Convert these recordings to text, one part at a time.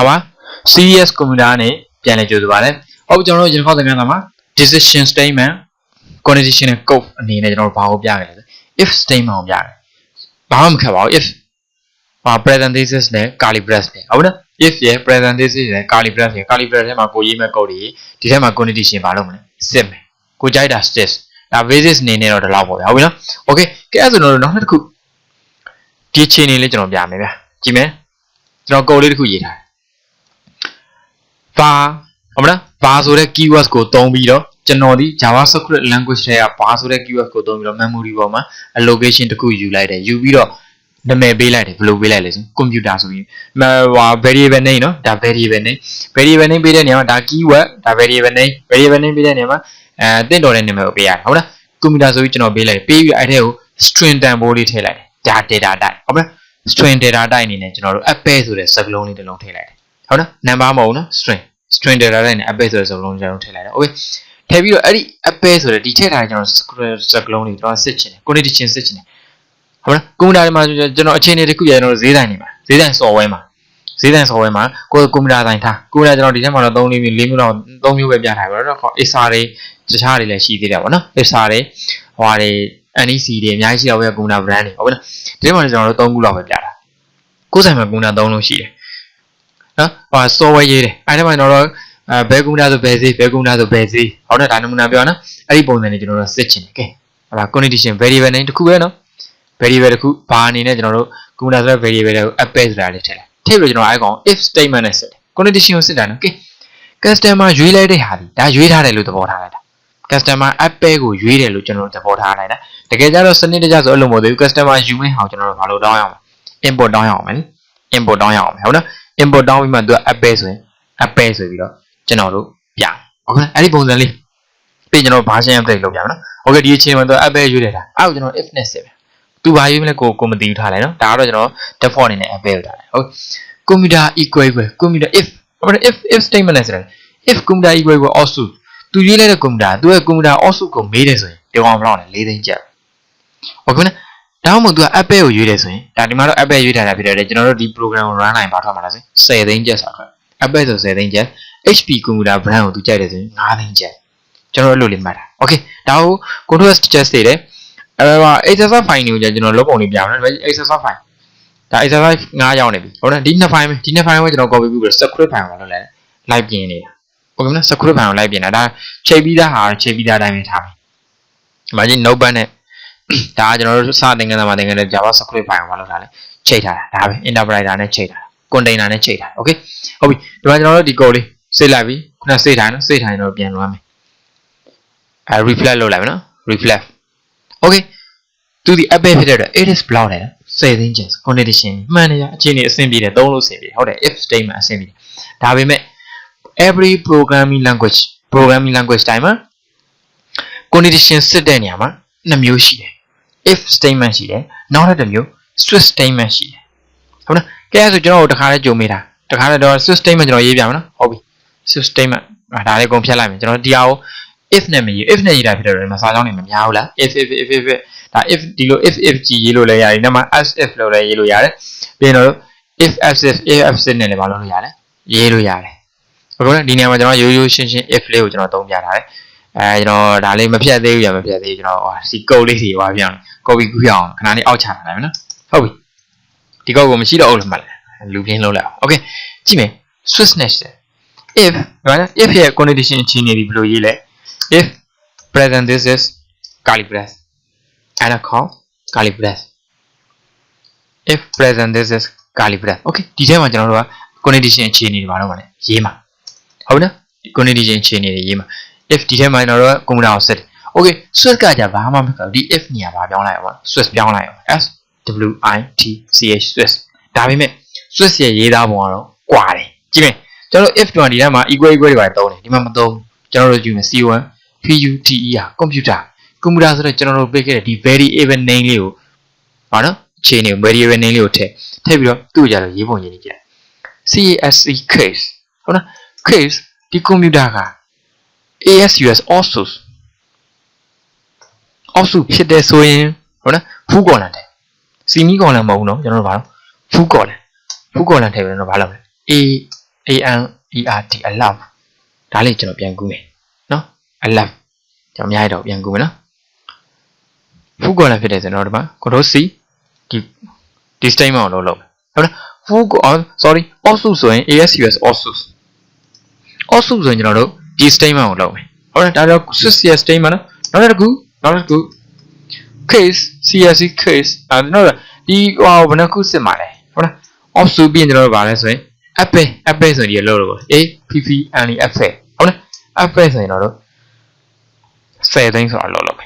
္ဂလာပါ CES computer နဲ့ပြန်လည်ကြိုဆိုပါရစေ။ဟုတ်ကျွန်တော်တို့ရင်ခေါက်သင်ခန်းစာမှာ decision statement conditional code အနေနဲ့ကျွန်တော်တို့ဘာကိုပြခဲ့လဲဆို if statement ကိုပြတယ်။ဘာမှမခက်ပါဘူး if ဟာ parenthesis နဲ့ curly brace နဲ့ဟုတ်နော် if ရဲ့ parenthesis နဲ့ curly brace နဲ့ curly brace ထဲမှာကိုရေးမဲ့ code တွေဒီထဲမှာ condition ဘာလုပ်မလဲစစ်မယ်။ကိုကြိုက်တာ stis ဒါ basis အနေနဲ့တော့ဒီလောက်ပေါ့ဗျာဟုတ်ပြီနော်။ okay ကဲအဲ့ဆိုတော့နောက်တစ်ခုဒီအခြေအနေလေးကျွန်တော်ပြမယ်ဗျာ။ကြည့်မယ်။ကျွန်တော် code လေးတစ်ခုရေးထားတယ် ဘာဟုတ်မလားဘာဆိုတဲ့ keywords ကိုသုံးပြီးတော့ကျွန်တော်ဒီ JavaScript language တွေကဘာဆိုတဲ့ keyword ကိုသုံးပြီးတော့ memory ပေါ်မှာ allocation တစ်ခုယူလိုက်တယ်ယူပြီးတော့နာမည်ပေးလိုက်တယ်ဘယ်လိုပေးလိုက်လဲဆိုကွန်ပျူတာဆိုပြီးဟို variable name နော်ဒါ variable name variable name ပေးတဲ့နေရာမှာဒါ keyword ဒါ variable name variable name ပေးတဲ့နေရာမှာအဲတင့်တော်တဲ့နာမည်ကိုပေးရတယ်ဟုတ်လားကွန်ပျူတာဆိုပြီးကျွန်တော်ပေးလိုက်ပေးပြီးအဲ့ထဲကို string တန်ဖိုးလေးထည့်လိုက်တယ်ဒါ data type ဟုတ်မလား string data type အနေနဲ့ကျွန်တော်တို့ apple ဆိုတဲ့စကားလုံးလေးတစ်လုံးထည့်လိုက်တယ်ဟုတ်လား number မဟုတ်နော် string string data type နဲ့ append ဆိုတဲ့စကားလုံးကျွန်တော်ထည့်လိုက်တယ် okay ထည့်ပြီးတော့အဲ့ဒီ append ဆိုတဲ့ဒီထည့်ထားတဲ့ကျွန်တော်စကားလုံးလေးကျွန်တော်စစ်ချင်တယ် condition စစ်ချင်တယ်ဟုတ်လားကွန်ပျူတာတွေမှာကျွန်တော်အခြေအနေတစ်ခုရကျွန်တော်ဈေးဆိုင်နေမှာဈေးဆိုင် software မှာဈေးဆိုင် software မှာကိုယ်ကွန်ပျူတာဆိုင်ထားကွန်ပျူတာကျွန်တော်ဒီထဲမှာတော့3မျိုး4မျိုးတော့3မျိုးပဲပြထားပါတော့ခေါ့ Acer တွေတခြားတွေလည်းရှိသေးတယ်ပေါ့နော် Acer တွေဟိုဟာတွေ NEC တွေအများကြီးရှိတော့ပဲကွန်ပျူတာ brand တွေဟုတ်ပြီနော်ဒီထဲမှာကျွန်တော်တို့3ခုလောက်ပဲပြတာကိုယ်ဆိုင်မှာကွန်ပျူတာ3လုံးရှိတယ်နော် ဟို software ရေးတယ်အဲ့ဒီမှာကျွန်တော်တို့အဲဘယ်ကွန်ပျူတာဆိုဘယ်ဈေးဘယ်ကွန်ပျူတာဆိုဘယ်ဈေးဟုတ်တယ်ဒါနမူနာပြောနော်အဲ့ဒီပုံစံနဲ့ကျွန်တော်တို့စစ်ချင်တယ်ကဲဟုတ်လား condition variable name တစ်ခုပဲနော် variable တစ်ခုဘာအနေနဲ့ကျွန်တော်တို့ computer ဆိုတဲ့ variable တွေကို append ဆိုတာလေးထည့်လိုက်ထည့်ပြီးကျွန်တော်အဲကောင် if statement နဲ့စစ်တယ် condition ကိုစစ်တာနော်ကဲ customer ရွေးလိုက်တဲ့ဟာဒီဒါရွေးထားတယ်လို့သဘောထားလိုက်တာ customer append ကိုရွေးတယ်လို့ကျွန်တော်တို့သဘောထားလိုက်တာတကယ်ကြတော့စနစ်တကျဆိုအဲ့လိုမဟုတ်သေးဘူး customer ယူမဲ့ဟာကိုကျွန်တော်တို့ဘာလို့တောင်းရအောင် import တောင်းရအောင်မယ်လေ import တောင်းရအောင်မယ်ဟုတ်နော် import တောင်းပြီးမှသူက append ဆိုရင် append ဆိုပြီးတော့ကျွန်တော်တို့ပြတယ်ဟုတ်ကဲ့အဲ့ဒီပုံစံလေးပြီးကျွန်တော် version update လုပ်ပြမယ်နော်ဟုတ်ကဲ့ဒီအချိန်မှာသူ append ရွေးတယ်တာအဲ့ကိုကျွန်တော် if နဲ့စစ်မယ်သူဘာရွေးမလဲကိုကိုမသိဘူးထားလိုက်နော်ဒါကတော့ကျွန်တော် default အနေနဲ့ append ထားတယ်ဟုတ် computer equal equal computer if ဟုတ်တယ် if if statement နဲ့ဆိုတယ် if computer equal equal also သူရွေးလိုက်တဲ့ computer သူရဲ့ computer also ကိုမေးတယ်ဆိုရင်ဒီကောင်ဘယ်လောက်လဲ၄သိန်းကျပ်ဟုတ်ကဲ့နော် ဒါမှမဟုတ်သူက Apple ကိုရွေးတယ်ဆိုရင်ဒါဒီမှာတော့ Apple ရွေးထားတာဖြစ်တယ်ကျွန်တော်တို့ဒီ program ကို run နိုင်ပါထွက်မှာလားဆို10သိန်းကျပ်ဆိုတာ Apple ဆို10သိန်းကျပ် HP computer brand ကိုသူကြိုက်တယ်ဆိုရင်9သိန်းကျပ်ကျွန်တော်တို့အဲ့လိုလေးမှတ်တာ okay ဒါကို control suggest တွေတယ်အဲဟို exercise file တွေကိုကျွန်တော်လုပ်ပုံလေးပြအောင်နော် exercise file ဒါ exercise 9ရောက်နေပြီဟုတ်တယ်ဒီနှစ် file ပဲဒီနှစ် file ကိုကျွန်တော် copy ပြီးပြီး script file မှာလုပ်လိုက်လိုက်ပြင်နေတာဟုတ်ကဲ့နော် script file ကိုလိုက်ပြင်တာဒါချိန်ပြီးသားဟာချိန်ပြီးသားအတိုင်းပဲထားမယ်ဒီမှာကြီး notepad နဲ့ ဒါကကျွန်တော်တို့စသင်ခန်းစာမှာသင်ခဲ့တဲ့ Java script file မှာလုပ်ထားတယ်ချိန်ထားတာဒါပဲ interpreter နဲ့ချိန်ထားတာ container နဲ့ချိန်ထားတယ် okay ဟုတ်ပြီဒီမှာကျွန်တော်တို့ဒီ code လေးစေးလိုက်ပြီခုနစေးထားနော်စေးထားရင်တော့ပြန်လွှမ်းမယ်အဲ reflect လုပ်လိုက်မယ်နော် reflect okay သူဒီ app ပဲဖြစ်တဲ့အတွက် it is block တယ်10သိန်းကျန် condition မှန်တယ်အခြေအနေအဆင်ပြေတယ်သုံးလို့အဆင်ပြေတယ်ဟုတ်တယ် if statement အဆင်ပြေတယ်ဒါပေမဲ့ every programming language programming language တိုင်းမှာ condition စစ်တဲ့နေရာမှာနှစ်မျိုးရှိတယ် if statement ရှိတယ်နောက်တစ်မျိုး switch statement ရှိတယ်ဟုတ်လားကဲဆိုကျွန်တော်တို့တခါလေးကြုံမိတာတခါလေးတော့ switch statement ကျွန်တော်ရေးပြမယ်နော်ဟုတ်ပြီ switch statement ဒါလေးကုန်ဖြတ်လိုက်မယ်ကျွန်တော်ဒီဟာကို if နဲ့မရေး if နဲ့ရေးတာဖြစ်တယ်ဒီမှာစာကြောင်းနေမများဘူးလား if if if if ဒါ if ဒီလို if if ကြီးရေးလို့လည်းရတယ်ဒီမှာ as if လို့လည်းရေးလို့ရတယ်ပြီးရင်တော့ if as if if as if နဲ့လည်းမလုပ်လို့ရတယ်ရေးလို့ရတယ်ဟုတ်ကဲ့ဒီနေရာမှာကျွန်တော်ရိုးရိုးရှင်းရှင်း if လေးကိုကျွန်တော်သုံးပြထားတယ် အဲကျွန်တော်ဒါလေးမဖြတ်သေးဘူးရမဖြတ်သေးကျွန်တော်ဟိုစီ code လေးတွေဟောပြအောင် copy ကူးရအောင်ခဏလေးအောက်ချထားလိုက်မယ်နော်ဟုတ်ပြီဒီ code ကိုမရှိတော့ဘူးလို့မှတ်လိုက်လူပြင်းလုံးလိုက်အောင် okay ကြည့်မယ် switchness if ဘာလဲ if ရဲ့ condition အခြေအနေဒီဘယ်လိုရေးလဲ if present this is curly brace and a call curly brace if present this is curly brace okay ဒီထဲမှာကျွန်တော်တို့က condition အခြေအနေတွေပါတော့ဗာလဲရေးမှာဟုတ်နော် condition အခြေအနေတွေရေးမှာ if ဒီထဲမှာကျွန်တော်တို့က computer ကို set တယ် okay switch ကကြဘာမှမဖြစ်ဘူးဒီ if နေရာဘာပြောင်းလိုက်အောင် switch ပြောင်းလိုက်အောင် s w i t c h switch ဒါပေမဲ့ switch ရဲ့ရေးသားပုံကတော့ကွာတယ်ကြည့်မယ်ကျွန်တော်တို့ if 20ဒီထဲမှာ equal equal တွေပါသုံးတယ်ဒီမှာမသုံးကျွန်တော်တို့ယူမယ် c1 PUTE ဟာ computer computer ဆိုတော့ကျွန်တော်တို့ပေးခဲ့တဲ့ဒီ variable name လေးကိုဟာနော်အခြေအနေ variable name လေးကိုထည့်ထည့်ပြီးတော့သူ့ကြတော့ရေးပုံရေးနေကြ CASC case ဟုတ်နော် case ဒီ computer က ASUS also also ဖြစ်တယ်ဆိုရင်ဟုတ်နော် full column တယ် semi column မဟုတ်ဘူးနော်ကျွန်တော်တို့ဘာလို့ full column full column ထည့်ပြီးတော့ဘာလုပ်လဲ A a n e r t alert ဒါလေးကျွန်တော်ပြန်ကူးမယ်နော် alert ကျွန်တော်အများကြီးတော့ပြန်ကူးမယ်နော် full column ဖြစ်တယ်ဆိုတော့ဒီမှာ control c ဒီဒီ statement ကိုလုပ်လုပ်ဟုတ်လား full column sorry also ဆိုရင် ASUS also also ဆိုရင်ကျွန်တော်တို့ ဒီ statement ကိုလုပ်မယ်ဟုတ်လားဒါတော့ sys statement နော်နောက်တစ်ခုနောက်တစ်ခု case CSC case အဲတော့ဒီဟိုဘယ်နှခုစစ်မှာလဲဟုတ်လား off ဆိုပြီးကျွန်တော်တို့ဗာလဲဆိုရင် apple apple ဆိုရင်ဒီလောက်လို့ a p p n e apple ဟုတ်လား apple ဆိုရင်တော့10သိန်းဆိုတာလောက်လောက်ပဲ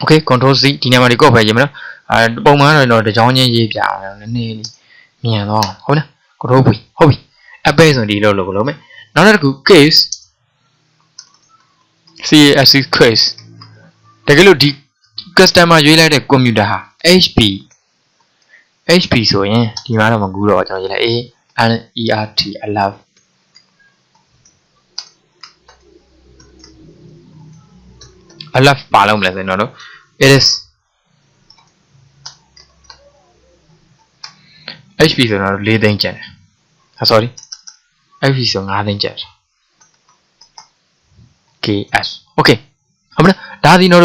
okay control c ဒီနေရာမှာဒီကော့ပဲရေးမနော်အဲပုံမှန်တော့တကြောင်းချင်းရေးပြအောင်နည်းနည်းလေးမြန်တော့ဟုတ်လား control v ဟုတ်ပြီ apple ဆိုရင်ဒီလောက်လို့လို့မယ်နောက်တစ်ခု case CASC case တကယ်လို့ဒီ customer ရွေးလိုက်တဲ့ computer ဟာ HP HP ဆိုရင်ဒီမှာတော့မကူတော့ကျွန်တော်ရေးလိုက် A N E R T alert alert ပါလို့မလဲဆိုရင်တော့ it is HP ဆိုတော့4သိန်းကျန်တယ်ဟာ sorry HP ဆို5သိန်းကျန်တယ် KS okay ဟုတ်မလားဒါဒီတော့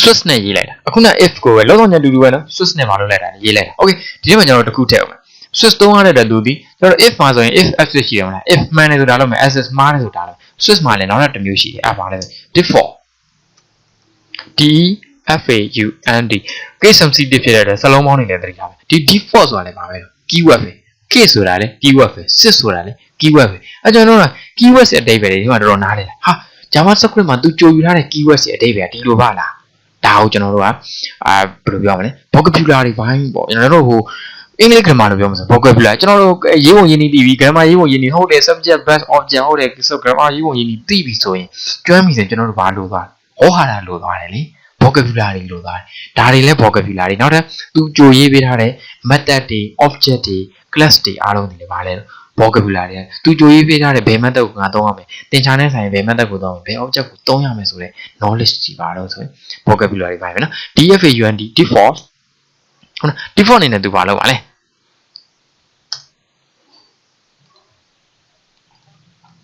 Swiss နဲ့ရေးလိုက်တာအခုန if ကိုပဲလောက်တော့ညတူတူပဲနော် Swiss နဲ့မလုပ်လိုက်တာရေးလိုက်တာ okay ဒီနေ့မှာကျွန်တော်တို့တစ်ခုထည့်အောင်မယ် Swiss သုံးရတဲ့လူဒီကျွန်တော် if မှာဆိုရင် if access ရှိတယ်မလား if မှန်တယ်ဆိုတာလို့မယ် access မှားတယ်ဆိုတာလို့ Swiss မှာလည်းနောက်တစ်မျိုးရှိတယ်အဲ့ပါလဲ default D F A U N D case sensitive ဖြစ်တဲ့စလုံးပေါင်းနေတဲ့တတိထားပဲဒီ default ဆိုတာလည်းပါပဲ keyword ပဲ case ဆိုတာလည်း keyword ပဲ sys ဆိုတာလည်း keyword ပဲအဲကျွန်တော်တို့က keyword ရဲ့အတိတ်ပဲတွေဒီမှာတော်တော်နားလေတာဟာ JavaScript မှာသူကြိုယူထားတဲ့ keyword ရဲ့အတိတ်ပဲဒီလိုပါလားဒါကိုကျွန်တော်တို့ကအာဘယ်လိုပြောမလဲ vocabulary ဘိုင်းပေါ့ကျွန်တော်တို့ဟိုအင်္ဂလိပ် grammar လို့ပြောမှာဆို vocabulary ကျွန်တော်တို့ရေးပုံရင်းနေပြီး grammar ရေးပုံရင်းနေဟုတ်တယ် subject verb object ဟုတ်တယ် so grammar ရေးပုံရင်းနေသိပြီဆိုရင်ကျွမ်းပြီဆိုရင်ကျွန်တော်တို့ဘာလို့သွားဟောဟာတာလို့သွားတယ်လေ vocabulary လို့သွားတယ်ဒါတွေလည်း vocabulary နောက်ထပ်သူကြိုရေးပေးထားတဲ့ method တွေ object တွေ class တွေအားလုံးတွေလည်းဗာလဲ vocabulary သူကြိုရေးပေးထားတဲ့ဘယ် method ကိုငါသုံးရမလဲသင်ချာနဲ့ဆိုင်ဘယ် method ကိုသုံးရမလဲဘယ် object ကိုသုံးရမလဲဆိုတဲ့ knowledge ကြီးပါတော့ဆိုရင် vocabulary ပါပဲနော် DFAUND default ဟုတ်နော် default အနေနဲ့သူဘာလုပ်ပါလဲ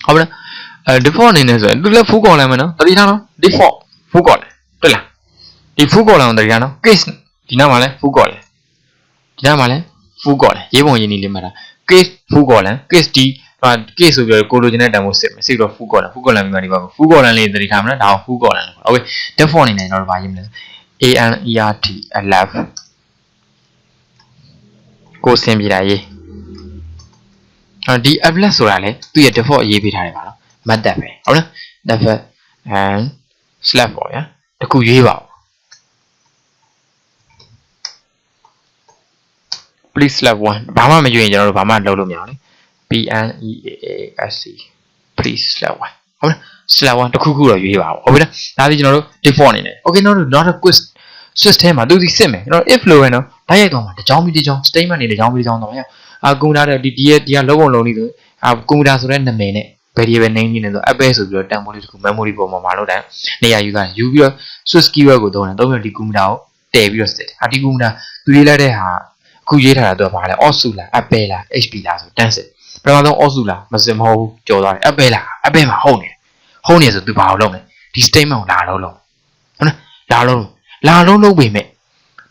ဟုတ်ပါလားအဲ default အနေနဲ့ဆိုရင်သူလည်း full column မယ်နော်တတိထားနော် default full column တွေ့လားဒီ full column ကိုတတိထားနော် case ဒီနားမှာလဲ full column ဒီနားမှာလဲ full column ရေးပုံရင်းနေလေးမှာတာ case full column case d ဟာ case ဆိုပြီးတော့ကိုလိုချင်တဲ့တန်ဖိုးစစ်မယ်စစ်တော့ full column full column ပြီးမှဒီပါ full column လေးတတိထားမလားဒါကို full column လို့ခေါ် okay default အနေနဲ့ကျွန်တော်တို့ဗာရေးမလဲ a n e r t 11ကိုစင်ပြတာရေးအဲဒီ applet ဆိုတာလေသူ့ရဲ့ default ရေးပေးထားတယ်ပါနော် method ပဲဟုတ်လား default and slab ပေါ့ဗျာတခုရေးပါ please slab 1ဘာမှမရွေးရင်ကျွန်တော်တို့ဘာမှလုပ်လို့မရအောင်လေ p n e a a s c please slab 1ဟုတ်လား slab 1တခုခုတော့ရွေးပါဦးဟုတ်ပြီလားဒါပြီးကျွန်တော်တို့ default အနေနဲ့ okay နောက်တော့ not a quiz quiz ထဲမှာသူဒီစစ်မယ်ကျွန်တော် if လို့ရနော်တိုက်ရိုက်သွားမှာတကြောင်ပြီးတကြောင် statement တွေတကြောင်ပြီးတကြောင်တော့ရအာကွန်ပျူတာဒီဒီရဲ့ဒီကလုံးဝလုံးနေဆိုအာကွန်ပျူတာဆိုတဲ့နာမည်နဲ့ variable name ကြီးနဲ့ဆို apple ဆိုပြီးတော့တန်ဖိုးလေးတစ်ခု memory ပေါ်မှာမလုပ်တယ်နေရာယူတာယူပြီးတော့ swiss keyword ကိုသုံးတယ်သုံးပြီးတော့ဒီကွန်ပျူတာကိုတည်ပြီးတော့စစ်တယ်ဟာဒီကွန်ပျူတာသူရေးလိုက်တဲ့ဟာအ ခုရေးထားတာတော့ဘာလဲ osu လား apple လား hp လားဆိုတန်းစစ်ပထမဆုံး osu လားမစင်မဟုတ်ဘူးကြော်သွားတယ် apple လား apple မှာဟုတ်နေဟုတ်နေဆိုသူဘာလို့လုပ်လဲဒီ statement ကိုလာလုံးလုံးဟုတ်လားလာလုံးလာလုံးလုံးပေမဲ့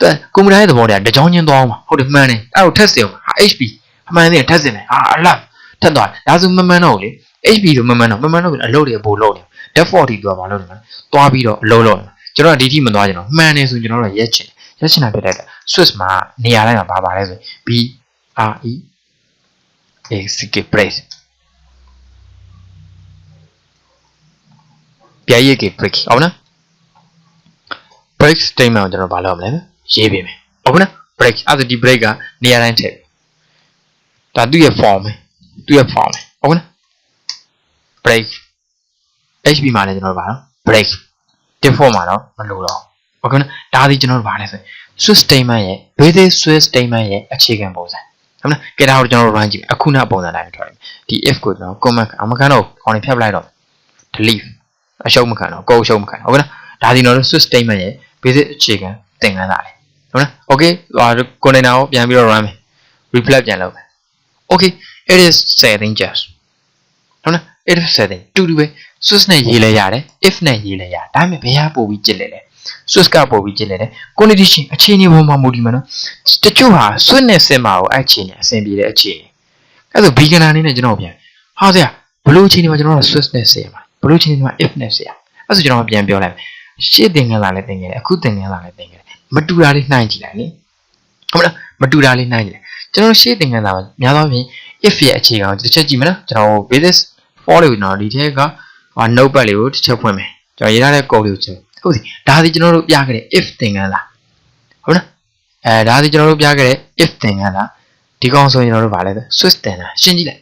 တဲ့ကွန်ပျူတာရဲ့သဘောတရားတကြောင်ချင်းသွားအောင်ပါဟုတ်တယ်မှန်တယ်အဲ့တော့ test အောင်ဟာ hp အမှန်တည်း test နေဟာအလားထက်သွားတယ်ဒါဆိုမမှန်တော့ဘူးလေ hp ဆိုမမှန်တော့မမှန်တော့အလုပ်တွေအပို့လုပ်နေ default တီသူကဘာလုပ်နေလဲသွားပြီးတော့အလုပ်လုပ်နေကျွန်တော်ကဒီထိမသွားကြတော့မှန်တယ်ဆိုကျွန်တော်တို့ရက်ချင် ရက်ချင်တာဖြစ်တဲ့ Swiss မှာနေရာတိုင်းမှာဘာပါလဲဆို B R E A C K break ပြည့်ရည်က break ဟုတ်နော် break statement ကိုကျွန်တော်ဘာလုပ်ရမလဲရေးပေးမယ်ဟုတ်နော် break အဲ့ဒါဒီ break ကနေရာတိုင်းထည့်ဒါသူ့ရဲ့ form ပဲသူ့ရဲ့ form ပဲဟုတ်နော် break HB မှာလည်းကျွန်တော်တို့ပါနော် break default မှာတော့မလို့တော့ ဟုတ်ကဲ့ဒါဒီကျွန်တော်တို့ပါလဲဆိုရင် Swiss statement ရဲ့ basic Swiss statement ရဲ့အခြေခံပုံစံဟုတ်လားကဲဒါကိုကျွန်တော်တို့ run ကြည့်အခုနပုံစံတိုင်းထွက်တယ်ဒီ if ကိုကျွန်တော် comment အမကန်တော့ခေါင်းနေဖြတ်ပလိုက်တော့ delete အရှုံးမခံတော့ကိုယ်အရှုံးမခံဟုတ်ကဲ့ဒါဒီကျွန်တော်တို့ Swiss statement ရဲ့ basic အခြေခံသင်ခန်းစာလေဟုတ်လား okay container ကိုပြန်ပြီးတော့ run မယ် reflect ပြန်လုပ်မယ် okay it is setting just ဟုတ်လား it is setting တူတူပဲ swiss နဲ့ရေးလဲရတယ် if နဲ့ရေးလဲရတယ်ဒါပေမဲ့ဘယ်ဟာပို့ပြီးကြည့်လဲလဲ swiss ကပို့ပြီးကြည့်လဲတယ် condition အခြေအနေပေါ်မှာမူတည်မှာနော်တချို့ဟာ swiss နဲ့စင်မှာကိုအဲ့အခြေအနေအဆင်ပြေတဲ့အခြေအနေအဲ့ဒါဆို beginner အနေနဲ့ကျွန်တော်ပြန်ဟာဆရာဘလို့အခြေအနေမှာကျွန်တော်တို့ swiss နဲ့ဆေးရမှာဘလို့အခြေအနေမှာ if နဲ့ဆေးရအဲ့ဆိုကျွန်တော်ပြန်ပြောလိုက်မယ်ရှေ့သင်ခန်းစာလည်းသင်ခဲ့တယ်အခုသင်ခန်းစာလည်းသင်ခဲ့တယ်မတူတာလေးနှိုင်းကြည့်လိုက်လေဟုတ်မလားမတူတာလေးနှိုင်းကြည့်လိုက်ကျွန်တော်ရှေ့သင်ခန်းစာမှာများသောအားဖြင့် if ရဲ့အခြေခံကိုတစ်ချက်ကြည့်မလားကျွန်တော် basis for လေးကိုတော့ဒီထဲကဟာ notepad လေးကိုတစ်ချက်ဖွင့်မယ်ကျွန်တော်ရေးထားတဲ့ code လေးကိုချက် ဟုတ်စီဒါဒီကျွန်တော်တို့ပြခဲ့တဲ့ if သင်ခန်းစာဟုတ်လားအဲဒါဒီကျွန်တော်တို့ပြခဲ့တဲ့ if သင်ခန်းစာဒီကောင်ဆိုရင်ကျွန်တော်တို့ဗာလဲဆို Swiss သင်တာရှင်းကြည့်လိုက်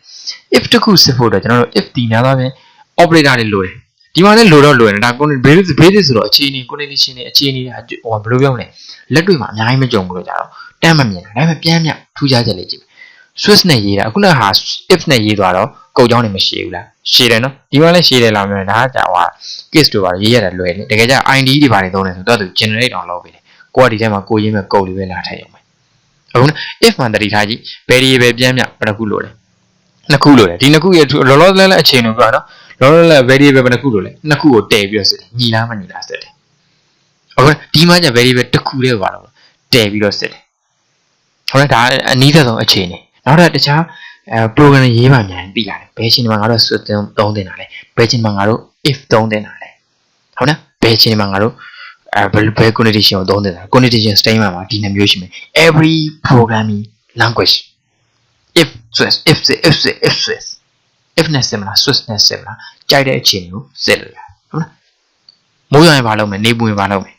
if တခုစစ်ဖို့တော့ကျွန်တော်တို့ if ဒီများသောအားဖြင့် operator တွေလိုတယ်ဒီမှာလည်းလိုတော့လိုတယ်ဒါ basis basis ဆိုတော့အခြေအနေ condition တွေအခြေအနေတွေဟိုဘယ်လိုပြောမလဲလက်တွေ့မှာအများကြီးမကြုံဘူးလို့ကြတော့တမ်းမမြင်တာဒါပေမဲ့ပြန်ပြထူးခြားချက်လေးကြည့် Swiss နဲ့ရေးတာအခုနကဟာ if နဲ့ရေးသွားတော့ကုန်ကြောင်းနေမရှိဘူးလားရှည်တယ်နော်ဒီမှာလည်းရှည်တယ်လားမျိုးဒါကကြာဟွာ case တွေပါရေးရတယ်လွယ်တယ်တကယ်ကြ ID တွေပါနေသုံးတယ်ဆိုတော့သူ generate အောင်လုပ်ပေးတယ်ကိုကဒီထဲမှာကိုရင်းမဲ့ကုတ်လေးပဲလာထည့်ရုံပဲအခု if မှာတတိထားကြည့် variable ပြန်ပြဘယ်နှခုလို့လဲနှစ်ခုလို့လဲဒီနှစ်ခုရဲ့လောလောလတ်လတ်အချိန်လို့ပြောနော်လောလောလတ် variable ဘယ်နှခုလို့လဲနှစ်ခုကိုတည်ပြီးတော့စစ်တယ်ညီလားမညီလားစစ်တယ်အခုဒီမှာကျ variable တစ်ခုလေးပါတော့တည်ပြီးတော့စစ်တယ်ဟုတ်လားဒါအနည်းဆုံးအခြေအနေ နောက်ထပ်တခြားအဲ program ရေးပါမြန်ပြီးလာတယ်ဘယ်ချိန်မှာငါတို့ switch သုံးတင်တာလဲဘယ်ချိန်မှာငါတို့ if သုံးတင်တာလဲဟုတ်နော်ဘယ်ချိန်မှာငါတို့အဲဘယ်ဘယ် condition ကိုသုံးတင်တာ condition statement မှာဒီနှမျိုးရှိမယ် every programming language if switch if switch if switch if switch if နဲ့ similar switch နဲ့ similar ကြိုက်တဲ့အခြေအနေကိုစစ်လို့ရတယ်ဟုတ်လားမိုးရွာရင်ဘာလုပ်မလဲနေပူရင်ဘာလုပ်မလဲ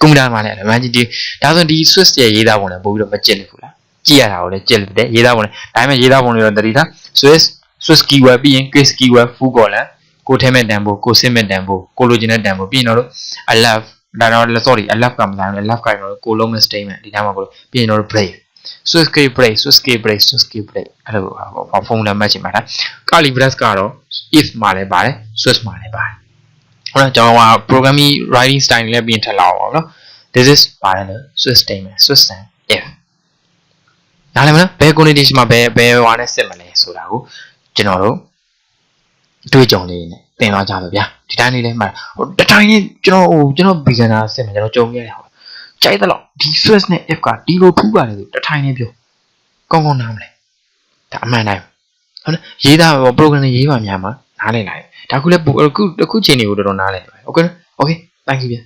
ကွန်ပျူတာမှာလည်းအမှန်ကြီးဒီဒါဆိုဒီ switch ရဲ့ရေးသားပုံလည်းပို့ပြီးတော့မကြည့်လိမ့်ဘူးလား ကြည့်ရတာကိုလည်းကြည့်တယ်ရေးသားပုံလည်းဒါပေမဲ့ရေးသားပုံတွေတော့တတိထား Swiss Swiss keyword ပြီးရင် case keyword full column ကိုထဲမဲ့တန်ဖို့ကိုစစ်မဲ့တန်ဖို့ကိုလိုချင်တဲ့တန်ဖို့ပြီးရင်တော့ I love ဒါတော့ sorry I love ကမလာဘူး love ကတော့ကိုလုံးမဲ့ statement ဒီထားမှာကိုပြီးရင်တော့ break Swiss key break Swiss key break Swiss key break အဲ့လိုဟော formula မှတ်ချင်ပါလား Kali break ကတော့ if မှာလည်းပါတယ် Swiss မှာလည်းပါတယ်ဟုတ်လားကျွန်တော်က programming writing style လည်းပြင်ထက်လာအောင်ပါနော် this is ပါတယ်လို့ Swiss statement Swiss and if နားလည်မလားဘယ် condition မှာဘယ်ဘယ်ဟွာနဲ့စစ်မလဲဆိုတာကိုကျွန်တော်တို့တွေ့ကြုံလေးနဲ့သင်သွားကြပါဗျာဒီတိုင်းလေးလည်းမှဟိုတတိုင်းနဲ့ကျွန်တော်ဟိုကျွန်တော် beginner စစ်မှာကျွန်တော်ကြုံခဲ့တယ်ဟောကြိုက်တယ်လို့ဒီ Swiss နဲ့ if ကဒီလိုဖူးပါတယ်ဆိုတတိုင်းနဲ့ပြောကောင်းကောင်းနားမလဲဒါအမှန်တိုင်းဟုတ်လားရေးတာ program ရေးပါများမှာနားလည်လိုက်ဒါခုလည်းအခုအခုချိန်တွေကိုတော်တော်နားလည်တယ် okay okay thank you ဗျာ